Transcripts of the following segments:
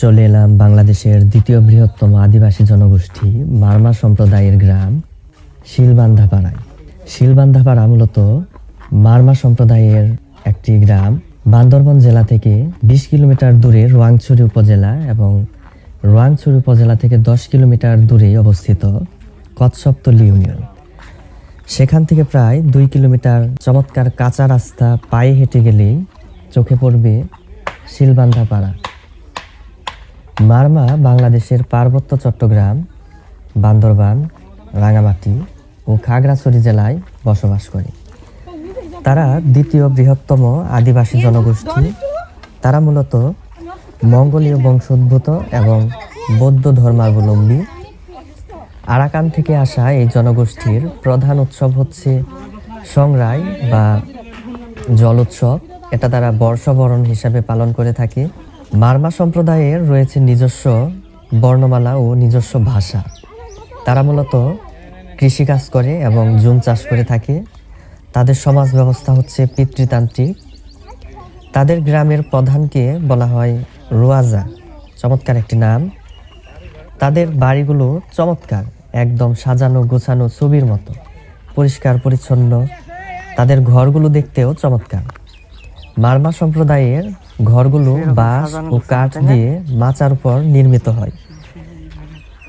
চলে এলাম বাংলাদেশের দ্বিতীয় বৃহত্তম আদিবাসী জনগোষ্ঠী মারমা সম্প্রদায়ের গ্রাম, শিলবান্ধাপাড়ায়। শিলবান্ধাপাড়া মূলত মারমা সম্প্রদায়ের একটি গ্রাম। বান্দরবন জেলা থেকে বিশ কিলোমিটার দূরে রোয়াংছড়ি উপজেলা এবং রোয়াংছড়ি উপজেলা থেকে দশ কিলোমিটার দূরে অবস্থিত কচ্ছপতলি ইউনিয়ন। সেখান থেকে প্রায় দুই কিলোমিটার চমৎকার কাঁচা রাস্তা পায়ে হেঁটে গেলেই চোখে পড়বে শিলবান্ধা পাড়া মারমা বাংলাদেশের পার্বত্য চট্টগ্রাম, বান্দরবান রাঙামাটি ও খাগড়াছড়ি জেলায় বসবাস করে। তারা দ্বিতীয় বৃহত্তম আদিবাসী জনগোষ্ঠী। তারা মূলত মঙ্গোলীয় বংশোদ্ভূত এবং বৌদ্ধ ধর্মাবলম্বী। আরাকান থেকে আসা এই জনগোষ্ঠীর প্রধান উৎসব হচ্ছে সংরাই বা জল উৎসব এটা তারা বর্ষবরণ হিসাবে পালন করে থাকে। মারমা সম্প্রদায়ের রয়েছে নিজস্ব বর্ণমালা ও নিজস্ব ভাষা। তারা মূলত কৃষিকাজ করে এবং জুম চাষ করে থাকে। তাদের সমাজ ব্যবস্থা হচ্ছে পিতৃতান্ত্রিক। তাদের গ্রামের প্রধানকে বলা হয় রোয়াজা, চমৎকার একটি নাম। তাদের বাড়িগুলো চমৎকার, একদম সাজানো গোছানো ছবির মতো, পরিষ্কার, পরিচ্ছন্ন। তাদের ঘরগুলো দেখতেও চমৎকার। মার্মা সম্প্রদায়ের ঘরগুলো বাঁশ ও কাঠ দিয়ে মাচার উপর নির্মিত হয়।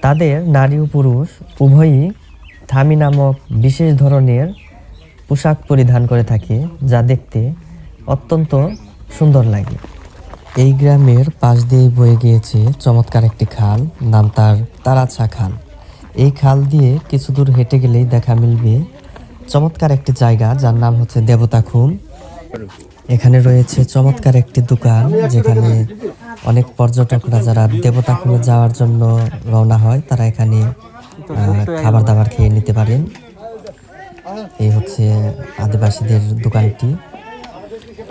তাদের নারী ও পুরুষ উভয়ই থামি নামক বিশেষ ধরনের পোশাক পরিধান করে থাকে যা দেখতে অত্যন্ত সুন্দর লাগে। এই গ্রামের পাশ দিয়ে বয়ে গিয়েছে চমৎকার একটি খাল নাম তার তারাছা খাল। এই খাল দিয়ে কিছু দূর হেঁটে গেলেই দেখা মিলবে চমৎকার একটি জায়গা যার নাম হচ্ছে দেবতা খুম এখানে রয়েছে চমৎকার একটি দোকান, যেখানে অনেক পর্যটকরা যারা দেবতা খুমে যাওয়ার জন্য রওনা হয়, তারা এখানে খাবার দাবার খেয়ে নিতে পারেন। এই হচ্ছে আদিবাসীদের দোকানটি।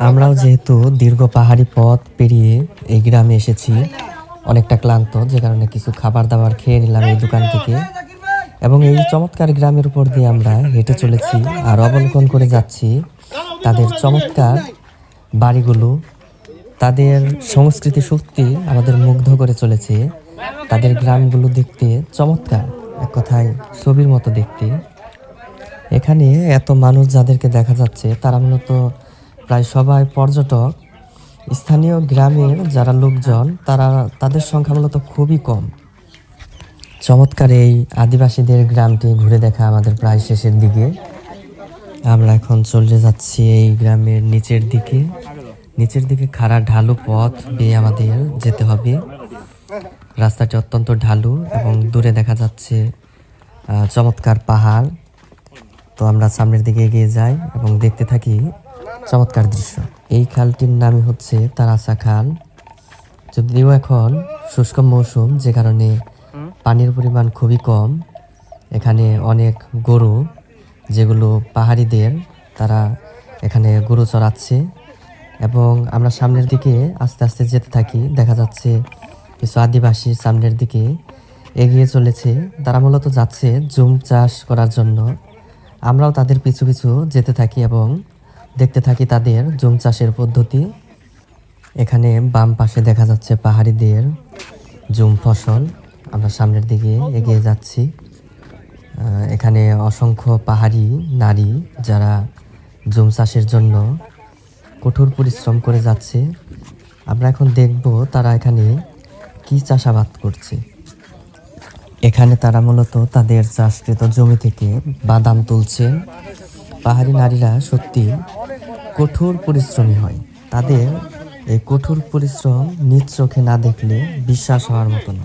আমরাও যেহেতু দীর্ঘ পাহাড়ি পথ পেরিয়ে এই গ্রামে এসেছি, অনেকটা ক্লান্ত, যে কারণে কিছু খাবার দাবার খেয়ে নিলাম এই দোকান থেকে। এবং এই চমৎকার গ্রামের উপর দিয়ে আমরা হেঁটে চলেছি আর অবলোকন করে যাচ্ছি। তাদের চমৎকার বাড়িগুলো, তাদের সংস্কৃতি শক্তি আমাদের মুগ্ধ করে চলেছে, তাদের গ্রামগুলো দেখতে চমৎকার, এক কথায় ছবির মতো দেখতে। এখানে এত মানুষ যাদেরকে দেখা যাচ্ছে, তারা মূলত প্রায় সবাই পর্যটক। স্থানীয় গ্রামের যারা লোকজন, তারা, তাদের সংখ্যা মূলত খুবই কম। চমৎকার এই আদিবাসীদের গ্রামটি ঘুরে দেখা আমাদের প্রায় শেষের দিকে। আমরা এখন চলে যাচ্ছি এই গ্রামের নিচের দিকে। নিচের দিকে খাড়া ঢালু পথ দিয়ে আমাদের যেতে হবে। রাস্তাটি অত্যন্ত ঢালু এবং দূরে দেখা যাচ্ছে চমৎকার পাহাড়। তো আমরা সামনের দিকে এগিয়ে যাই এবং দেখতে থাকি চমৎকার দৃশ্য। এই খালটির নামই হচ্ছে তারাসা খাল। যদিও এখন শুষ্ক মৌসুম, যে কারণে পানির পরিমাণ খুবই কম। এখানে অনেক গরু যেগুলো পাহাড়িদের, তারা এখানে গরু চড়াচ্ছে এবং আমরা সামনের দিকে আস্তে আস্তে যেতে থাকি। দেখা যাচ্ছে কিছু আদিবাসী সামনের দিকে এগিয়ে চলেছে। তারা মূলত যাচ্ছে জুম চাষ করার জন্য। আমরাও তাদের পিছু পিছু যেতে থাকি এবং দেখতে থাকি তাদের জুম চাষের পদ্ধতি। এখানে বাম পাশে দেখা যাচ্ছে পাহাড়িদের জুম ফসল। আমরা সামনের দিকে এগিয়ে যাচ্ছি। এখানে অসংখ্য পাহাড়ি নারী যারা জুম চাষের জন্য কঠোর পরিশ্রম করে যাচ্ছে। আমরা এখন দেখব তারা এখানে কি চাষাবাদ করছে। এখানে তারা মূলত তাদের চাষকৃত জমি থেকে বাদাম তুলছে। পাহাড়ি নারীরা সত্যি কঠোর পরিশ্রমী হয়। তাদের এই কঠোর পরিশ্রম নিজ চোখে না দেখলে বিশ্বাস হওয়ার মতো নয়।